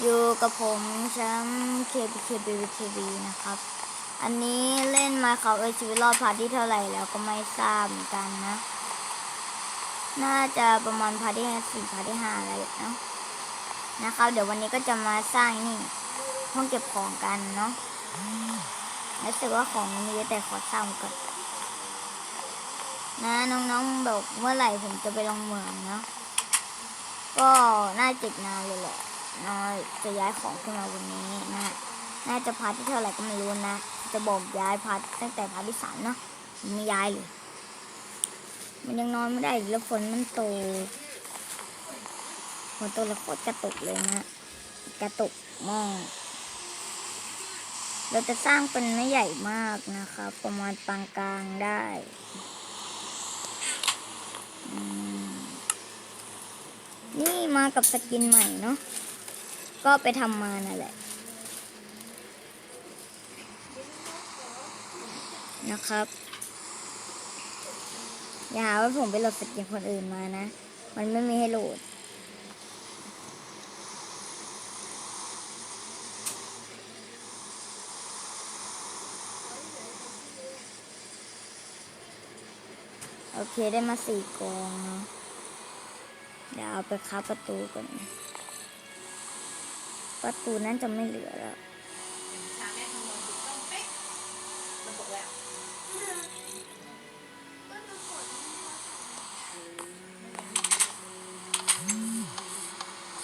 อยู่กับผมแชมป์ KBKB TV นะครับ อันนี้เล่นมาเขาเอชีวิตรอดพาร์ทที่เท่าไหร่แล้วก็ไม่ทราบเหมือนกันนะ น่าจะประมาณพาร์ทที่สี่พาร์ทที่ห้าอะไรเนาะนะครับ เดี๋ยววันนี้ก็จะมาสร้างนี่ห้องเก็บของกันเนาะรู้สึกว่าของมีแต่ขอสร้างก่อนนะน้องๆบอกเมื่อไหร่ผมจะไปลงเมืองเนาะก็น่าจิกนานเลยแหละ น้อยจะย้ายของขึ้นมาวันนี้นะ น่าจะพาร์ทที่เท่าไหร่ก็ไม่รู้นะ จะบอกย้ายพาร์ทตั้งแต่พาร์ทที่สามเนาะไม่ย้ายเลย มันยังนอนไม่ได้แล้วฝนมันตกฝนตกแล้วโคตรกระตุกเลยนะ กระตุกมากเราจะสร้างเป็นไม่ใหญ่มากนะครับ ประมาณปานกลางได้นี่มากับสกินใหม่เนาะ ก็ไปทำมานั่นแหละนะครับ อย่าหาว่าผมไปโหลดสกินคนอื่นมานะ มันไม่มีให้โหลด โอเคได้มาสี่กองเนาะเดี๋ยวเอาไปค้าประตูก่อน ประตูนั้นจะไม่เหลือแล้ว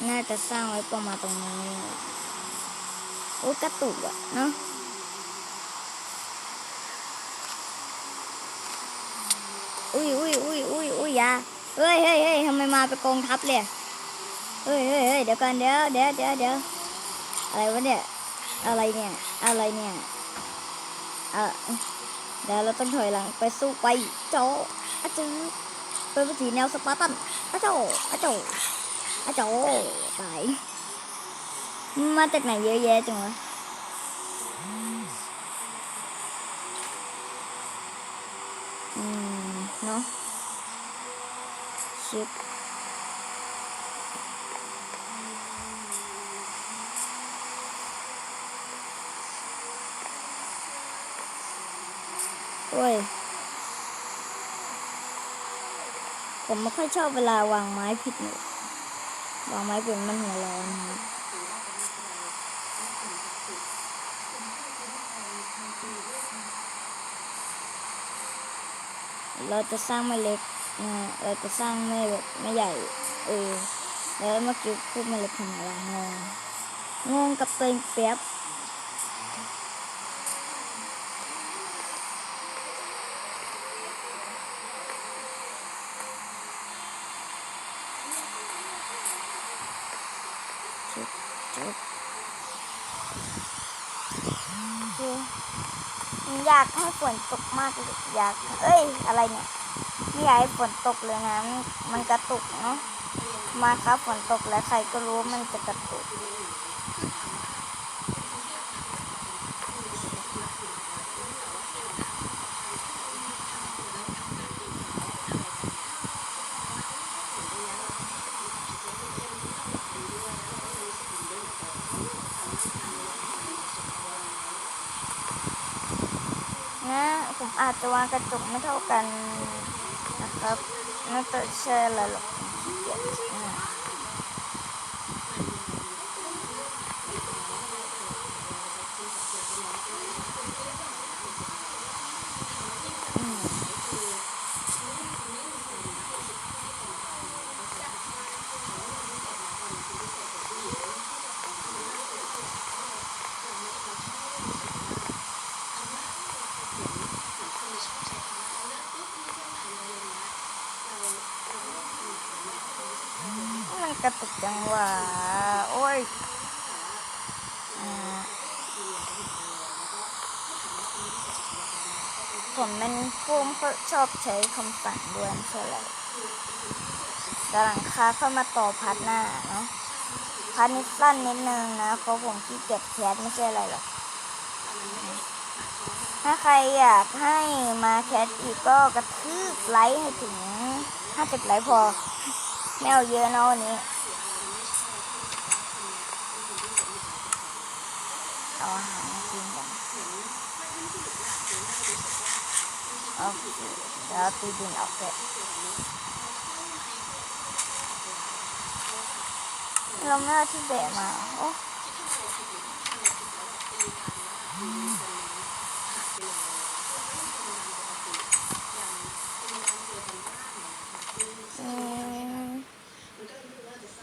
น่าจะสร้างไว้ประมาณตรงนี้โอ้ยกระตุกอะเนาะอุ้ยอุ้ยอุ้ยอุ้ยอุ้ยอยาเฮ้ยเฮ้ยเฮ้ยทำไมมาเป็นกองทัพเลยเฮ้ยเฮ้ยเฮ้ยเดี๋ยวกันเดี๋ยวเดี๋ยวเดี๋ยวเดี๋ยว อะไรวะเนี่ย อะไรเนี่ย อะไรเนี่ยเอะเดี๋ยวเราต้องถอยหลังไปสู้ไปโจอะจือเป็นวิถีแนวสปาร์ตันอะโจอะโจอาโจตายมาจากไหนเยอะแยะจังวะอืมเนาะชิป โอ้ย ผมไม่ค่อยชอบเวลาวางไม้ผิดหนูวางไม้เป็นมันหัวร้อนนะครับเราจะสร้างไม่เล็กนะเราจะสร้างไม่แบบไม่ใหญ่ เออ แล้วเมื่อกี้พูดไม่เล็กขนาดไหนงงงงกับตัวเองเปียบจุดจุดคืออยากให้ ฝนตกมากเลยอยาก เอ้ย อะไรเนี่ยไม่อยากให้ฝนตกเลยนะ มันกระตุกเนาะ มาครับฝนตกแล้วใครก็รู้มันจะกระตุก นะ ผมอาจจะวางกระจกไม่เท่ากันนะครับน่าจะแช่อะไรหรอกเกียจนะอืมมันกระตุกจังหวะโอ้ยอ่า ผมเป็นผู้ไม่ชอบใช้คำสั่งด้วยไม่ใช่อะไรแต่หลังคาเข้ามาต่อพัดหน้าเนาะพัดนี้สั้นนิดนึงนะ เพราะผมขี้เกียจแคสไม่ใช่อะไรหรอก ถ้าใครอยากให้มาแคสอีกก็กระทืบไลค์ให้ถึง50ไลค์พอ ไม่เอาเยอะนะวันนี้โอ เคเดี๋ยวตีดินออกเลยเราไม่เอาที่แบะมาโอ้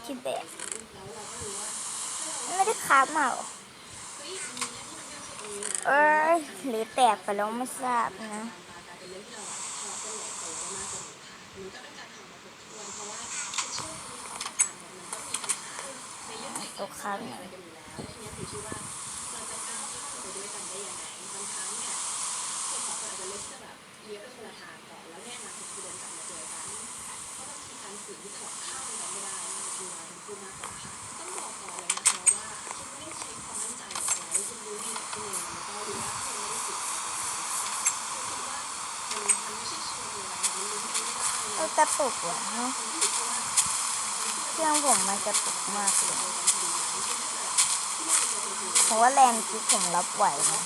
ที่แบะไม่ได้คาบมาเหรอเอ้ยหรือแตกไปแล้วไม่ทราบนะ ตกค้างหน่อยเออกระตุกว่ะเนาะเครื่องผมมันกระตุกมากเลย ผมว่าแรงคิดผมรับไหวนะ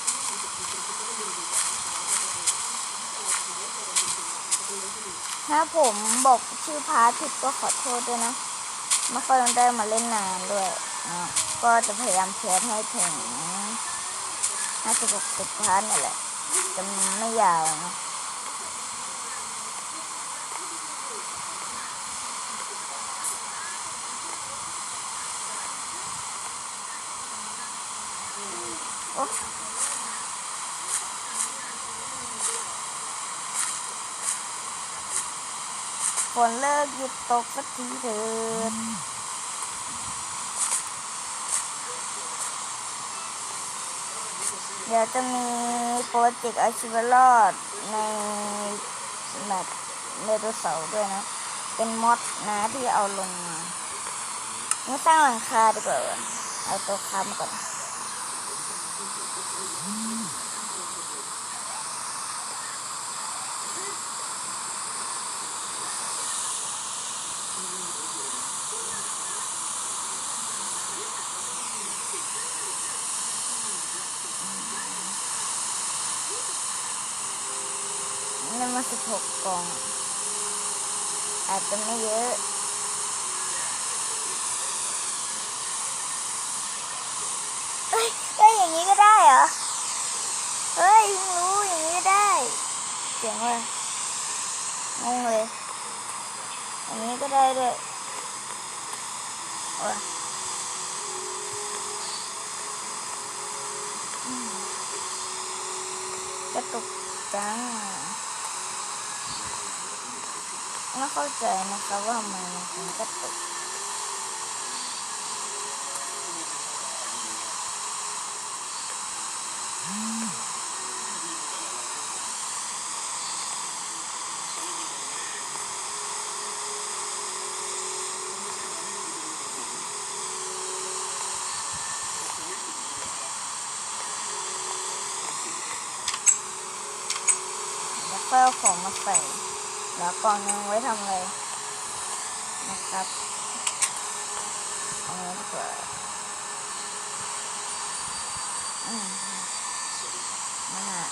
ถ้าผมบอกชื่อพาร์ทผิดก็ขอโทษด้วยนะไม่ค่อยได้มาเล่นนานด้วย ก็จะพยายามแคสให้ถึงห้าสิบหกสิบพาร์ทนี่แหละจะไม่ยาวนะ ฝนเลิกหยุดตกสักทีเถิดเดี๋ยวจะมีโปรเจกต์อาชีวรอดในแมปเมโดเสาด้วยนะ เป็นมอดนะที่เอาลงมาไม่สร้างหลังคาดีกว่าเอาตัวค้ำก่อน นี่มาสิบหกกล่องอาจจะไม่เยอะ เอ้ยได้ยอย่างนี้ก็ได้เหรอ เฮ้ยเพิ่งรู้อย่างนี้ก็ได้ เจ๋งว่ะงงเลยอย่างนี้ก็ได้ด้วยว่ะอืมกระตุกจังไม่เข้าใจนะคะว่าทำไมมันกระตุก แล้วก็เอาของมา ใส่แล้วกล่องนึงไว้ทำอะไรนะครับเอาไว้ดีกว่าอืมนั่นน่ะ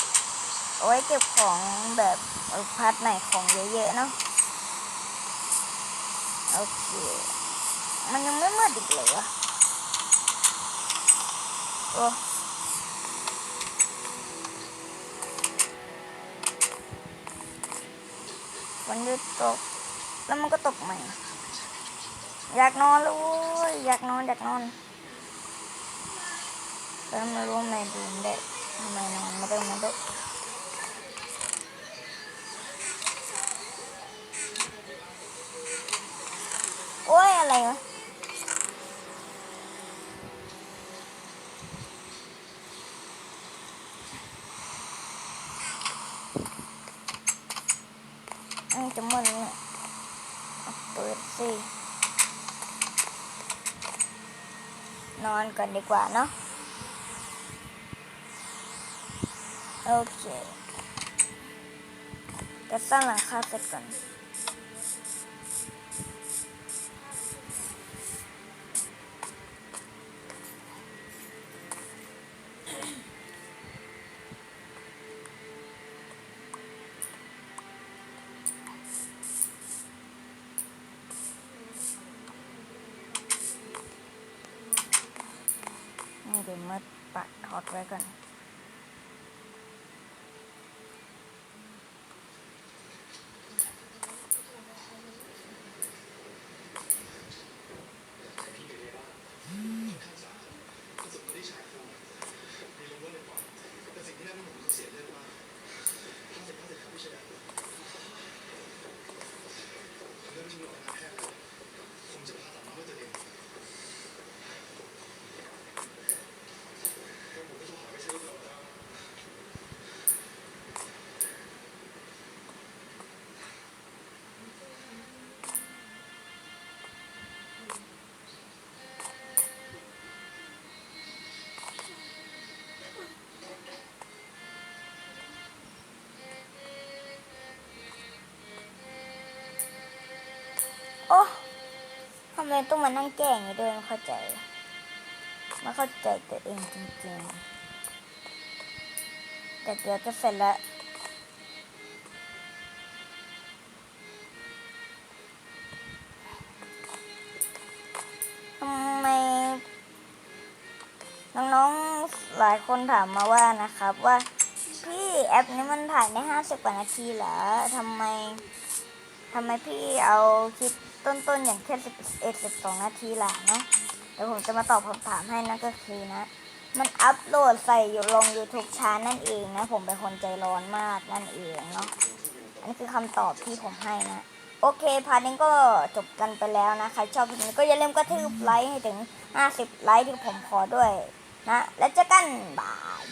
เอาไว้เก็บของแบบออพัดไหนของเยอะๆเนาะโอเค มันยังไม่มืดอีกเหรอวะโอ้ มันหยุดตก แล้วมันก็ตกใหม่ อยากนอนแล้วยอยากนอนอยากนอนแล้วไม่รู้ทำไมดูมเด็กทำไมนอนไม่ได้ไม่ได้โอ้ยอะไรวะอันนี้จะหมดแล้วเนี่ยเอาเปิดสิ นอน ก่อนดีกว่าเนาะโอเคจะสร้างหลังคาเสร็จก่อน เกมมอร์ปัดฮอตไว้ก่อน ไมต้องมานั่งแก้งอย่างนี้ด้วยไม่เข้าใจไม่เข้าใจตัวเองจริงๆ แต่เดี๋ยวจะเสร็จแล้วทำไมน้องๆหลายคนถามมาว่านะครับว่าพี่แอปนี้มันถ่ายได้ห้าสิบกว่านาทีเหรอทำไมทำไมพี่เอาคลิป ต้นๆอย่างแค่สิบเอ็ดสิบสองนาทีแหละเนาะเดี๋ยวผมจะมาตอบคำถามให้นั่นก็คือนะ มันอัพโหลดใส่อยู่ลง YouTube ช้านั่นเองนะ ผมเป็นคนใจร้อนมากนั่นเองเนาะอันนี้คือคำตอบที่ผมให้นะ โอเค พาร์ทนี้ก็จบกันไปแล้วนะ ใครชอบคลิปนี้ก็อย่าลืมกระทืบไลค์ให้ถึง 50 ไลค์ที่ผมขอด้วยนะ แล้วเจอกันบาย